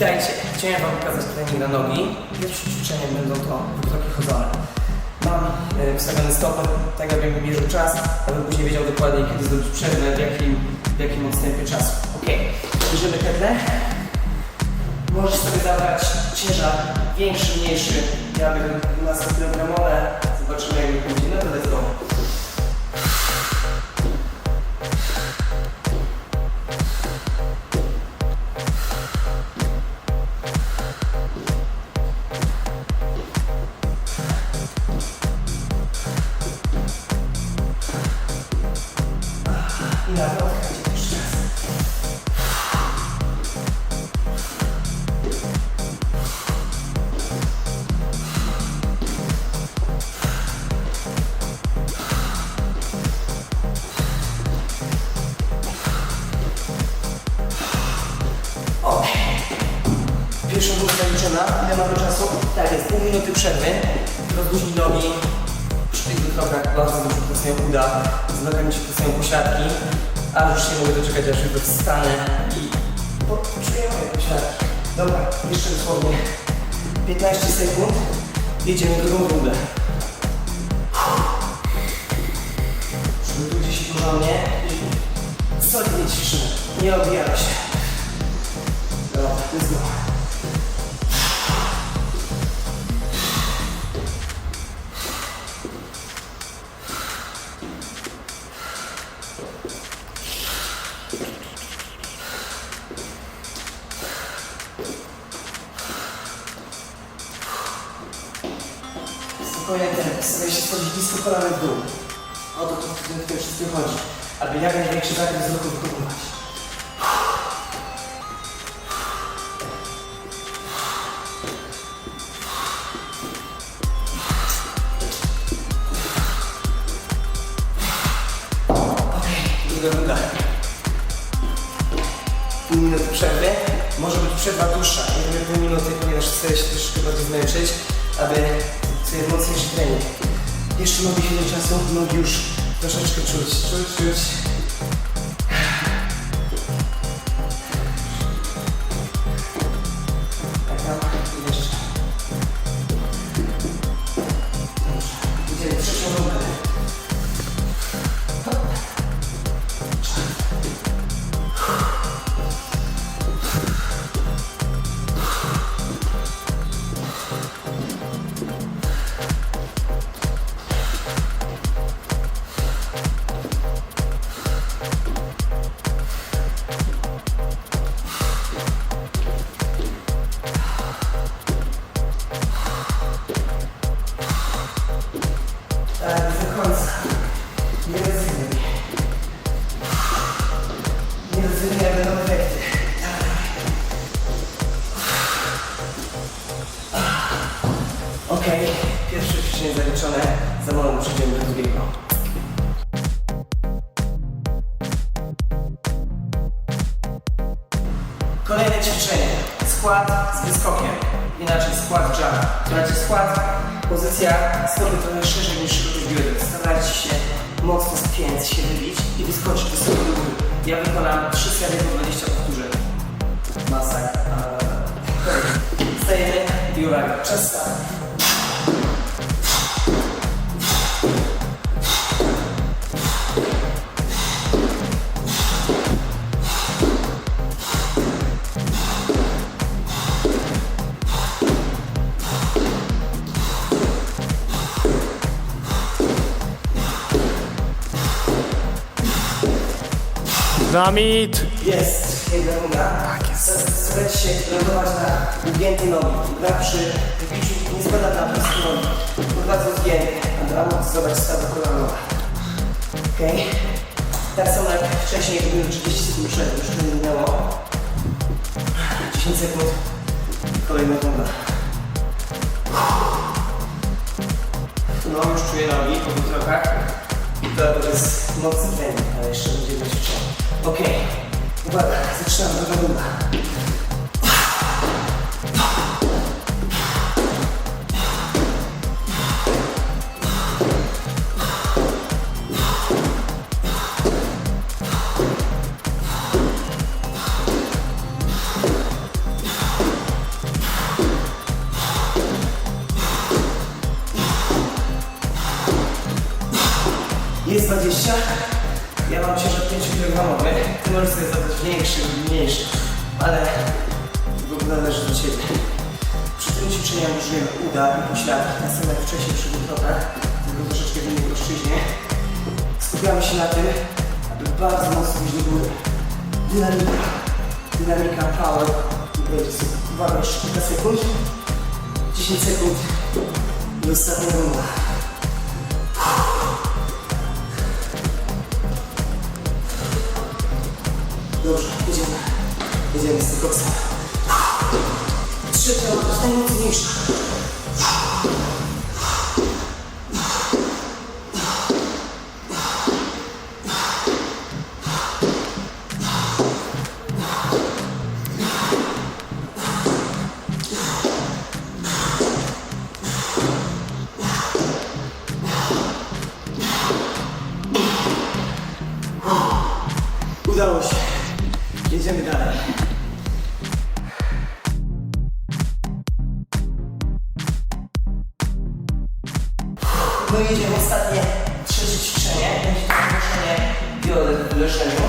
Witajcie! Chciałem Wam pokazać trening na nogi. Pierwsze ćwiczenia będą to kroki chodzone. Mam e, wstawiony stoper, tak abym mierzył czas, abym później wiedział dokładnie, kiedy zrobić przerwę, w jakim, w jakim odstępie czasu. Ok, bierzemy ketle. Możesz sobie zabrać ciężar większy, mniejszy. Ja bym 12 kg. Zobaczymy, jak pójdzie. No to. Przerwy. Rozluźnij nogi. Przy tych wykrokach bardzo dużo pracują uda. Z nogami się pracują pośladki. A już nie mogę doczekać, aż jutro wstanę i poczuję moje pośladki. Dobra, jeszcze dosłownie 15 sekund. Jedziemy drugą rundę. Przygotujcie się porządnie i solidnie ćwiczymy. Nie odbijamy się. Dobra, let's go. Spokojnie ten, staraj się schodzić blisko kolana w dół. O to w tym wszystkim chodzi. Aby jak największy zakres ruchu wykonywać. Druga runda. Pół minuty przerwy. Może być przerwa dłuższa. Jedynie pół minuty, ponieważ chcę się troszeczkę bardziej zmęczyć, aby sobie mocniejszy trening. Jeszcze chwilę czasu, nogi już troszeczkę czuć, czuć, czuć. Końca. Nie rezygnuj. Nie rezygnuj, jak będą efekty. Okej, pierwsze ćwiczenie zaliczone. Za moment przejdziemy do drugiego. Kolejne ćwiczenie. Skład z wyskokiem. Inaczej skład jump. Znaczy skład, pozycja stopy trochę szerzej niż bioder. Starajcie się mocno spiąć się wybić i wyskoczyć wysoko do góry. Ja wykonam 3 serie po 20 powtórzeń. Okej. Stajemy i uwaga, czas Dynamit! Jest jedna runda. Tak jest. Starajcie się lądować na ugięte nogi. Gra przy wybiciu nie spada na prostą nogi. Bardzo zgięte, aby amortyzować stawę kolanowe. Okej. Tak samo jak wcześniej, robimy 30 sekund przed, już to nie minęło. 10 sekund. Kolejna runda. No, już czuję nogi po wykrokach. I to, jest mocny trening, ale jeszcze będziemy ćwiczyć. Ok, uwaga, zaczynamy do dumna. Jest 20, ja mam ciężar 5 kg. Ty możesz sobie zadać większy lub mniejszy, ale w ogóle należy do Ciebie. Przy tym ćwiczeniu użyjemy uda i pośladki, tak samo jak wcześniej przy wykrokach, tylko troszeczkę w innej płaszczyźnie. Skupiamy się na tym, aby bardzo mocno iść do góry. Dynamika, dynamika, power i super. Uwaga, jeszcze kilka sekund. 10 sekund i ostatnia runda. Jedziemy z tego. Trzecia, to jest No i jedziemy ostatnie trzecie ćwiczenie. Będzie to podnoszenie bioder w leżeniu.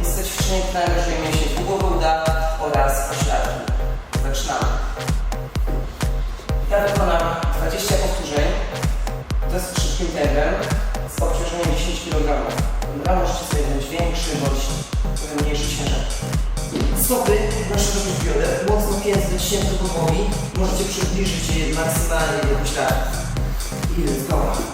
Jest to ćwiczenie, które angażuje mięśnie długowo uda oraz pośladki. Zaczynamy. Ja wykonam 20 powtórzeń dosyć szybkim tempem z obciążeniem 10 kg. Dobra, możecie sobie wziąć większy bądź mniejszy ciężar. Stopy nasze robić bioder, mocno pięty do głowy. Możecie przybliżyć je maksymalnie do pośladków. I let's go.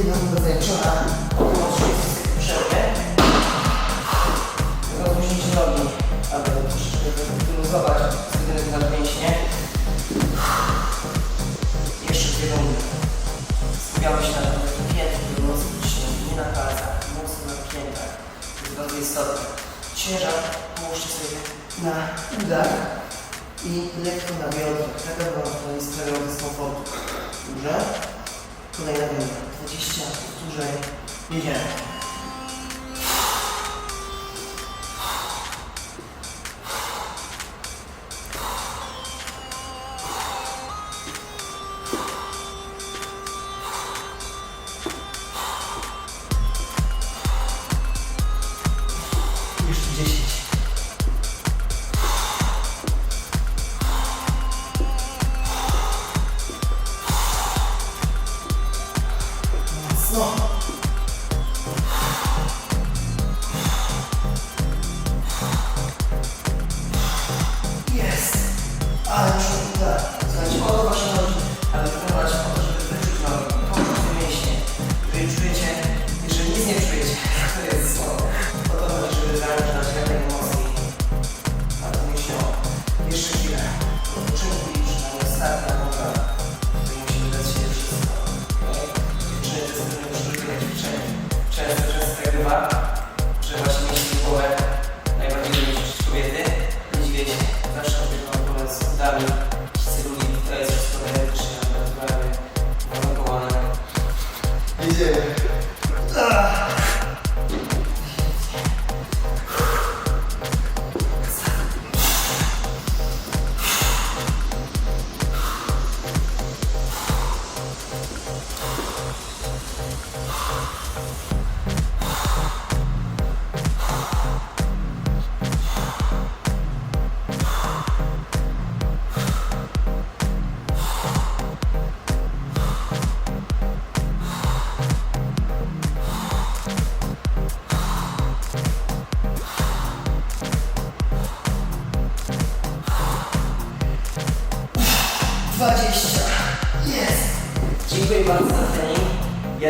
Jedna runda zajęczona. Około 30 sekund przerwy. Aby troszeczkę wyluzować mięśnie. Jeszcze dwie rundy. Się na tym ciśnięte, nie na palcach, mocno na piętach. To jest bardzo istotne. Ciężar połóżcie sobie na udach i lekko na biodrach. Tak aby to nie sprawiało dyskomfortu. Dobrze? Kolejna runda. 20 powtórzeń. Jedziemy.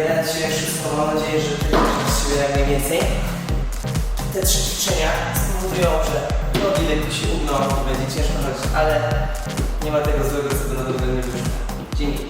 jeden, dzisiaj wszystko. Mam nadzieję, że się jak najwięcej. Te trzy ćwiczenia spowodują, że nogi lekko się ugną, to będzie ciężko chodzić, ale nie ma tego złego, co by na dobrym nie wyszło. Dzięki.